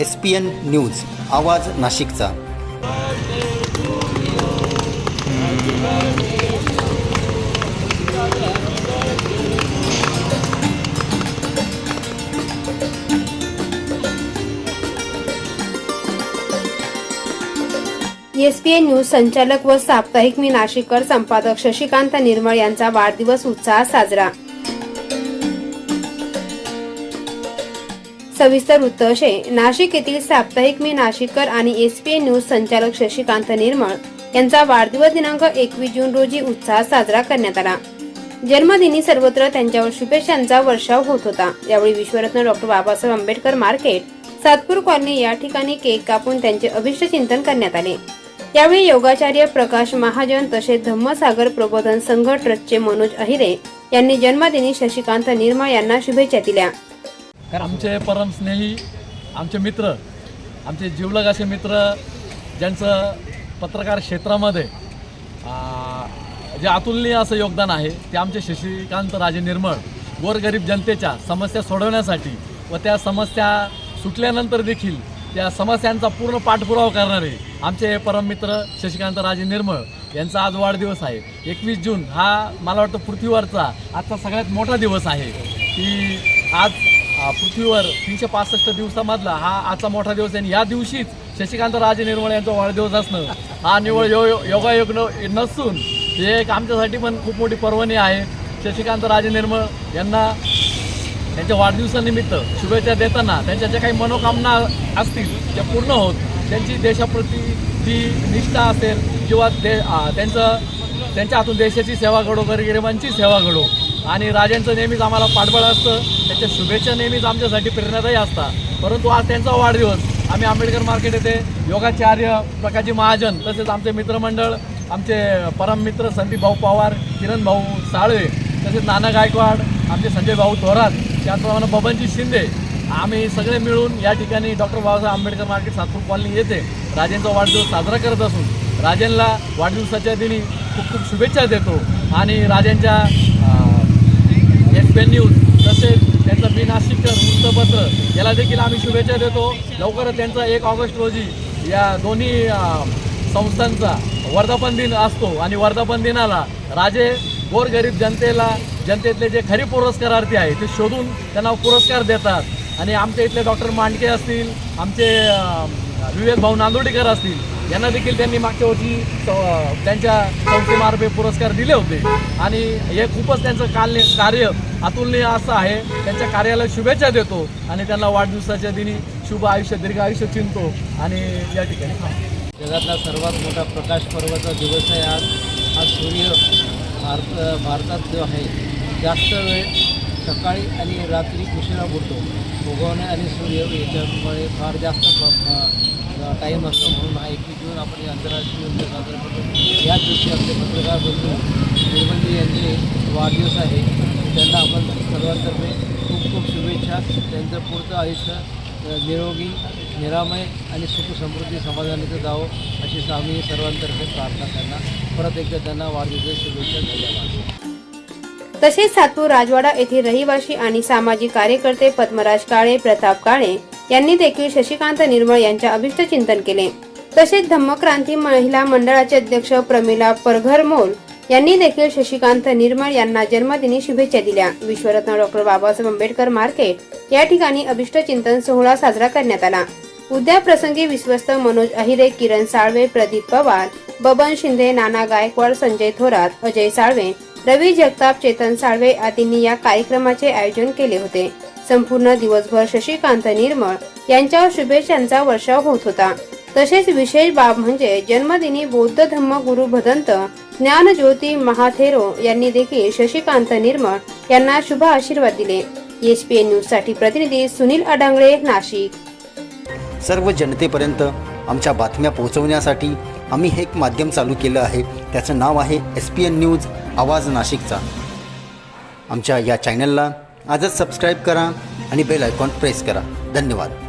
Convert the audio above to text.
S P N news आवाज नाशिकचा. ESPN news संचालक व साप्ताहिक मी नाशिककर संपादक शशिकांत निर्मळ यांचा वाढदिवस उत्साहात साजरा. सविस्तर वृत्त असे. नाशिक येथील साप्ताहिक मी नाशिककर आणि एस एसपीएन न्यूज संचालक शशिकांत निर्मळ यांचा वाढदिवस दिनांक एकवीस जून रोजी उत्साहात साजरा करण्यात आला. जन्मदिनी सर्वत्र त्यांच्यावर शुभेच्छांचा वर्षाव होत होता. यावेळी विश्वरत्न doctor Babasaheb Ambedkar market Satpur colony या ठिकाणी केक कापून त्यांचे अभिष्ट चिंतन करण्यात आले. यावेळी योगाचार्य प्रकाश महाजन तसेच धम्मसागर प्रबोधन संघ ट्रस्टचे मनोज अहिरे यांनी जन्मदिनी शशिकांत निर्मळ यांना शुभेच्छा दिल्या. आमचे परमस्नेही आमचे मित्र आमचे जिवलग असे मित्र ज्यांचं पत्रकार क्षेत्रामध्ये जे अतुलनीय असं योगदान आहे ते आमचे शशिकांत राजे निर्मळ गोरगरीब जनतेच्या समस्या सोडवण्यासाठी व त्या समस्या सुटल्यानंतर देखील त्या समस्यांचा पूर्ण पाठपुरावा करणारे आमचे परममित्र शशिकांत राजे निर्मळ यांचा आज वाढदिवस आहे. एकवीस जून हा मला वाटतं पृथ्वीवरचा आजचा सगळ्यात मोठा दिवस आहे. की आज पृथ्वीवर तीनशे पासष्ट दिवसामधला हा आजचा मोठा दिवस आहे. आणि या दिवशीच शशिकांत राजे निर्मळ यांचा वाढदिवस असणं हा निवळ यो योगायोग नसून हे एक आमच्यासाठी पण खूप मोठी पर्वणी आहे. शशिकांत राजे निर्मळ यांना त्यांच्या वाढदिवसानिमित्त शुभेच्छा देताना त्यांच्या ज्या काही मनोकामना असतील त्या पूर्ण होत त्यांची देशाप्रती जी निष्ठा असेल किंवा दे त्यांचं त्यांच्या हातून देशाची सेवा घडो गरिबांची सेवा घडो. आणि राजांचं नेहमीच आम्हाला पाठबळ असतं. त्यांच्या शुभेच्छा नेहमीच आमच्यासाठी प्रेरणादायी असतात. परंतु आज त्यांचा वाढदिवस. आम्ही आंबेडकर मार्केट येथे योगाचार्य प्रकाशजी महाजन तसेच आमचे मित्रमंडळ आमचे परम मित्र संदीप भाऊ पवार किरण भाऊ साळवे तसेच नाना गायकवाड आमचे संजय भाऊ थोरात त्याचप्रमाणे बबनजी शिंदे. आम्ही सगळे मिळून या ठिकाणी doctor Babasaheb Ambedkar market Satpur colony येथे राजेंचा वाढदिवस साजरा करत असून राजेंना वाढदिवसाच्या दिनी खूप खूप शुभेच्छा देतो. आणि राजेंच्या एस न्यूज तसेच त्यांचं बी नाशिककर वृत्तपत्र याला देखील आम्ही शुभेच्छा देतो. लवकरच त्यांचा एक ऑगस्ट रोजी या दोन्ही संस्थांचा वर्धापन दिन असतो. आणि वर्धापन दिनाला राजे गोरगरीब जनतेला जनतेतले जे खरी पुरस्कारार्थी आहे ते शोधून त्यांना पुरस्कार देतात. आणि आमच्या इथले डॉक्टर मांडके असतील आमचे विवेक भाऊ नांदोडीकर असतील यांना देखील त्यांनी मागच्या वर्षी त्यांच्या संस्थेमार्फे पुरस्कार दिले होते. आणि हे खूपच त्यांचं काल्य कार्य अतुलनीय असं आहे. त्यांच्या कार्याला शुभेच्छा देतो आणि त्यांना वाढदिवसाच्या दिनी शुभ आयुष्य दीर्घ आयुष्य चिंतो. आणि या ठिकाणी जगातला सर्वात मोठा प्रकाश पर्वाचा दिवस आहे आज. हा सूर्य भारत भारतात जो आहे जास्त वेळ सकाळी आणि रात्री उशिरा उठतो. उगवणे आणि सूर्य याच्यामुळे फार जास्त टाईम असतो म्हणून हा एकवीस जून आपण हे आंतरराष्ट्रीय योग दिन साजरा करतो. या दिवशी आपले पत्रकार बंधू निर्मलजी यांचे वाढदिवस आहे. त्यांना आपण सर्वांतर्फे खूप खूप शुभेच्छा. त्यांचं पुढचं आयुष्य निरोगी निरामय आणि सुख समृद्धी समाधानाचं जावं अशी आम्ही सर्वांतर्फे प्रार्थना त्यांना. परत एकदा त्यांना वाढदिवसाच्या शुभेच्छा धन्यवाद. तसेच सातपूर राजवाडा येथील रहिवासी आणि सामाजिक कार्यकर्ते पद्मराज काळे प्रताप काळे यांनी देखील शशिकांत निर्मळ यांच्या अभिष्ट चिंतन केले. तसेच धम्मक्रांती महिला मंडळाचे अध्यक्ष प्रमिला परघरमोल यांनी देखील शशिकांत निर्मळ यांना जन्मदिनी शुभेच्छा दिल्या. विश्वरत्न डॉक्टर बाबासाहेब आंबेडकर मार्केट या ठिकाणी अभिष्ट चिंतन सोहळा साजरा करण्यात आला. उद्या प्रसंगी विश्वस्त मनोज अहिरे किरण साळवे प्रदीप पवार बबन शिंदे नाना गायकवाड संजय थोरात अजय साळवे रवी जगताप चेतन साळवे आदींनी या कार्यक्रमाचे आयोजन केले होते. संपूर्ण दिवसभर शशिकांत निर्मळ यांच्यावर शुभेच्छांचा वर्षाव होत होता. तसेच विशेष बाब म्हणजे जन्मदिनी बौद्ध धम्म गुरु भदंत ज्ञानज्योती महाथेरो यांनी देखील शशिकांत निर्मळ यांना शुभ आशीर्वाद दिले. एसपीएन न्यूजसाठी प्रतिनिधी सुनील अडांगळे नाशिक. सर्व जनतेपर्यंत आमच्या बातम्या पोहोचवण्यासाठी आम्ही हे एक माध्यम चालू केलं आहे. त्याचं नाव आहे एस पी एन न्यूज आवाज नाशिकचा. आमच्या या चॅनलला आजच सबस्क्राईब करा आणि बेल आयकॉन प्रेस करा. धन्यवाद.